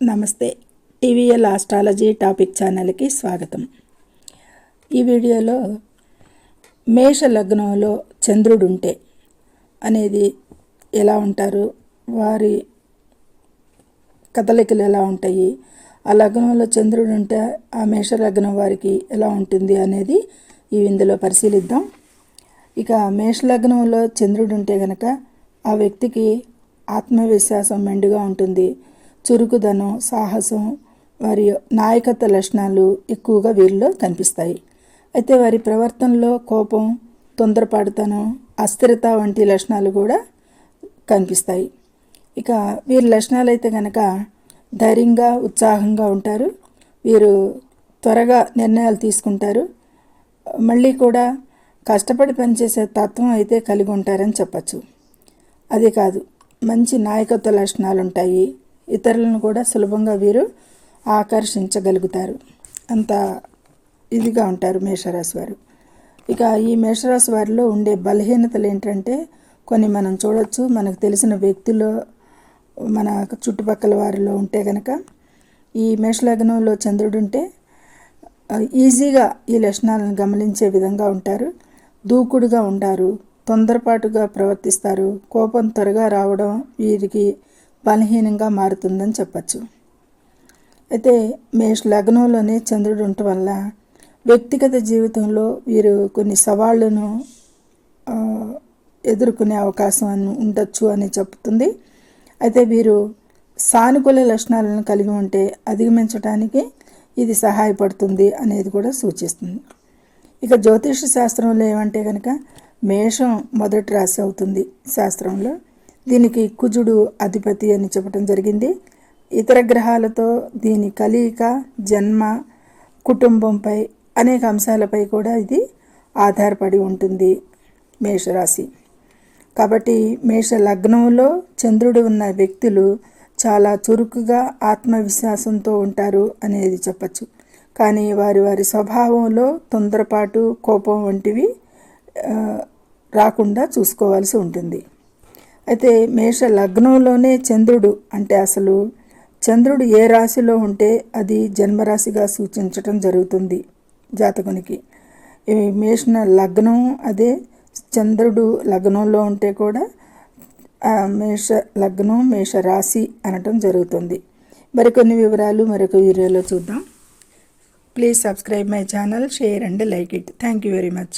నమస్తే. TVL astrology topic ఛానల్కి స్వాగతం. ఈ వీడియోలో మేష లగ్నంలో చంద్రుడు ఉంటే అనేది ఎలా ఉంటారు? వారి కదలికలు ఎలా ఉంటాయి? ఆ లగ్నంలో చంద్రుడు ఉంటే ఆ మేష లగ్నం వారికి ఎలా ఉంటుంది అనేది ఈ ఇందులో పరిశీలిద్దాం. ఇక మేష లగ్నంలో చంద్రుడు ఉంటే గనక ఆ వ్యక్తికి ఆత్మవిశ్వాసం మెండుగా ఉంటుంది. చురుకుదనం సాహసం వారి నాయకత్వ లక్షణాలు ఎక్కువగా వీరిలో కనిపిస్తాయి. అయితే వారి ప్రవర్తనలో కోపం తొందరపాటుతనం అస్థిరత వంటి లక్షణాలు కూడా కనిపిస్తాయి. ఇక వీరి లక్షణాలు అయితే కనుక ధైర్యంగా ఉత్సాహంగా ఉంటారు. వీరు త్వరగా నిర్ణయాలు తీసుకుంటారు. మళ్ళీ కూడా కష్టపడి పనిచేసే తత్వం అయితే కలిగి ఉంటారని చెప్పచ్చు. అది కాదు మంచి నాయకత్వ లక్షణాలు ఉంటాయి ఇతరులను కూడా సులభంగా వీరు ఆకర్షించగలుగుతారు. అంత ఇదిగా ఉంటారు మేషరాశి వారు. ఇక ఈ మేషరాశి వారిలో ఉండే బలహీనతలు ఏంటంటే కొన్ని మనం చూడవచ్చు మనకు తెలిసిన వ్యక్తులు మన చుట్టుపక్కల వారిలో ఉంటే కనుక ఈ మేషలగ్నంలో చంద్రుడు ఉంటే ఈజీగా ఈ లక్షణాలను గమనించే విధంగా ఉంటారు. దూకుడుగా ఉంటారు తొందరపాటుగా ప్రవర్తిస్తారు కోపం త్వరగా రావడం వీరికి బలహీనంగా మారుతుందని చెప్పచ్చు. అయితే మేష లగ్నంలోనే చంద్రుడు ఉండటం వల్ల వ్యక్తిగత జీవితంలో వీరు కొన్ని సవాళ్ళను ఎదుర్కొనే అవకాశం ఉండొచ్చు అని చెప్తుంది. అయితే వీరు సానుకూల లక్షణాలను కలిగి ఉంటే అధిగమించడానికి ఇది సహాయపడుతుంది అనేది కూడా సూచిస్తుంది. ఇక జ్యోతిష శాస్త్రంలో ఏమంటే కనుక మేషం మొదటి రాశి అవుతుంది శాస్త్రంలో. దీనికి కుజుడు అధిపతి అని చెప్పడం జరిగింది. ఇతర గ్రహాలతో దీని కలియిక జన్మ కుటుంబంపై అనేక అంశాలపై కూడా ఇది ఆధారపడి ఉంటుంది మేషరాశి. కాబట్టి మేష లగ్నంలో చంద్రుడు ఉన్న వ్యక్తులు చాలా చురుకుగా ఆత్మవిశ్వాసంతో ఉంటారు అనేది చెప్పచ్చు. కానీ వారి వారి స్వభావంలో తొందరపాటు కోపం వంటివి రాకుండా చూసుకోవాల్సి ఉంటుంది. అయితే మేష లగ్నంలోనే చంద్రుడు. అంటే అసలు చంద్రుడు ఏ రాశిలో ఉంటే అది జన్మరాశిగా సూచించటం జరుగుతుంది జాతకునికి. మేష లగ్నం అదే చంద్రుడు లగ్నంలో ఉంటే కూడా మేష లగ్నం మేష రాశి అనటం జరుగుతుంది. మరికొన్ని వివరాలు మరొక వీడియోలో చూద్దాం. Please subscribe my channel share and like it. Thank you very much.